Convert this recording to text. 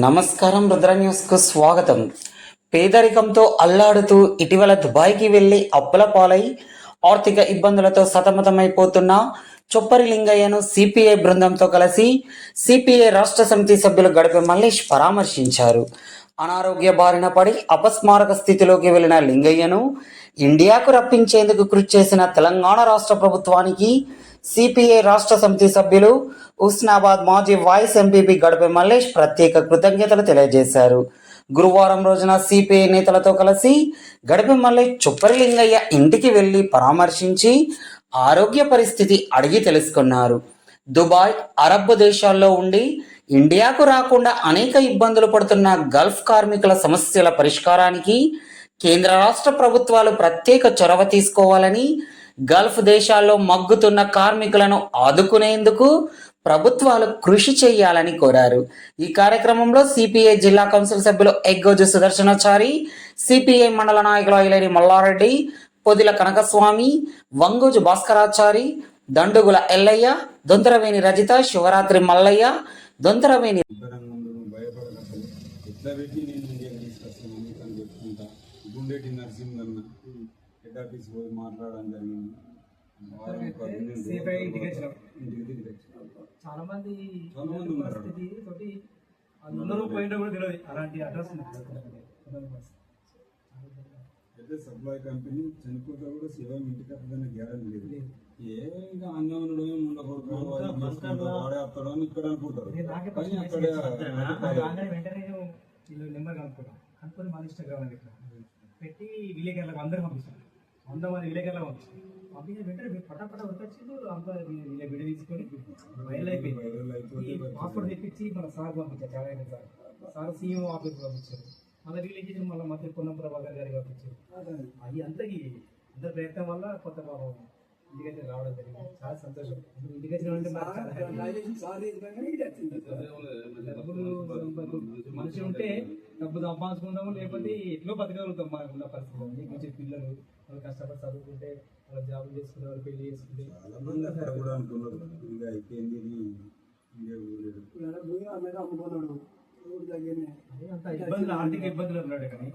నమస్కారం రుద్ర న్యూస్కు స్వాగతం. పేదరికంతో అల్లాడుతూ ఇటీవల దుబాయ్కి వెళ్ళి అప్పుల పాలై ఆర్థిక ఇబ్బందులతో సతమతమైపోతున్న చొప్పరి లింగయ్యను సిపిఐ బృందంతో కలిసి సిపిఐ రాష్ట్ర సమితి సభ్యులు గడిపే మల్లేష్ పరామర్శించారు. అనారోగ్య బారిన పడి అపస్మారక స్థితిలోకి వెళ్ళిన లింగయ్యను ఇండియాకు రప్పించేందుకు కృషి చేసిన తెలంగాణ రాష్ట్ర ప్రభుత్వానికి సిపిఐ రాష్ట్ర సమితి సభ్యులు ఉస్నాబాద్ మాజీ వైస్ ఎంపీపీ గడప మల్లేష్ ప్రత్యేక కృతజ్ఞతలు తెలియజేశారు. గురువారం రోజున సిపిఐ నేతలతో కలిసి గడప మల్లేష్ చుప్పరిలింగయ్య ఇంటికి వెళ్ళి పరామర్శించి ఆరోగ్య పరిస్థితి అడిగి తెలుసుకున్నారు. దుబాయ్ అరబ్ దేశాల్లో ఉండి ఇండియాకు రాకుండా అనేక ఇబ్బందులు పడుతున్న గల్ఫ్ కార్మికుల సమస్యల పరిష్కారానికి కేంద్ర రాష్ట్ర ప్రభుత్వాలు ప్రత్యేక చొరవ తీసుకోవాలని గల్ఫ్ దేశాల్లో మగ్గుతున్న కార్మికులను ఆదుకునేందుకు ప్రభుత్వాలు కృషి చేయాలని కోరారు. ఈ కార్యక్రమంలో సిపిఐ జిల్లా కౌన్సిల్ సభ్యులు ఎగ్గోజు సుదర్శనాచారి సిపిఐ మండల నాయకులు ఐలేని మల్లారెడ్డి పొదిల కనకస్వామి వంగోజు భాస్కరాచారి దండుగుల ఎల్లయ్య దొంతరవేణి రజిత శివరాత్రి మల్లయ్య దొంతరవేణి పెట్టి నేను అని చెప్పుకుంటా గుండెటి నరసింహన్న. హెడ్ ఆఫీస్ పోయి మాట్లాడడం జరిగింది. చాలా మంది చాలా మంది ఉన్నారు. పరిస్థితి తోటి అందరూ పోయినా కూడా తెలియదు. అలాంటి అడ్రస్ అయితే సప్లై కంపెనీ చనిపోతే కూడా శివం ఇంటికి వస్తుందనే గ్యారెంటీ లేదు. ఏ ఇంకా అన్నం ఉండకూడదు. అని ఇక్కడ అనుకుంటారు. కానీ అక్కడ నెంబర్ కనుక్కున్నాను కనుక్కొని మన ఇన్స్టాగ్రామ్ పెట్టిన పెట్టి విలేకరులకు అందరూ పంపిస్తాను. వంద మంది విలేకరులకు పంపిస్తాను పంపించిన వెంటనే మీరు పటా పటా ఉరికొచ్చిండు అంతా వీళ్ళ విడ తీసుకొని వైరల్ అయిపోయింది. పాస్పోర్ట్ తెప్పించి మన సార్ పంపించారు చాలా సార్. సార్ సీఎం ఆఫీస్ పంపించారు. మళ్ళీ వీళ్ళు చేసి మళ్ళీ మంత్రి పొన్నం ప్రభాకర్ గారికి పంపించారు. అది. అంతకి అందరి ప్రయత్నం వల్ల కొత్త పాపం ఇంటికైతే రావడం జరిగింది. చాలా సంతోషం. డబ్బులు సంపా- మనిషి ఉంటే డబ్బు సంపాదించుకుంటాము. లేకపోతే ఎట్లో బతకగలుగుతాం మనకు ఉన్న పరిస్థితులు. మీకు వచ్చే పిల్లలు వాళ్ళు కష్టపడి చదువుకుంటే వాళ్ళు జాబులు చేసుకుంటే వాళ్ళు పెళ్ళి చేసుకుంటే. అదే అంత ఇబ్బందులు ఆర్థిక ఇబ్బందులు ఉన్నాడు కానీ.